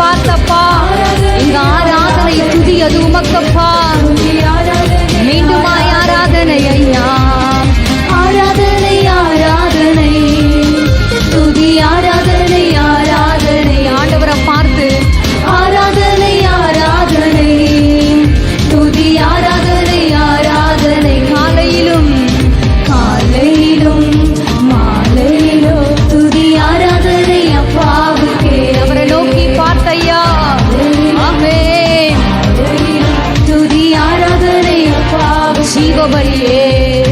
பார்த்தப்பா. எங்க ஆராதனை துதி அது உமக்கப்பா. говорили.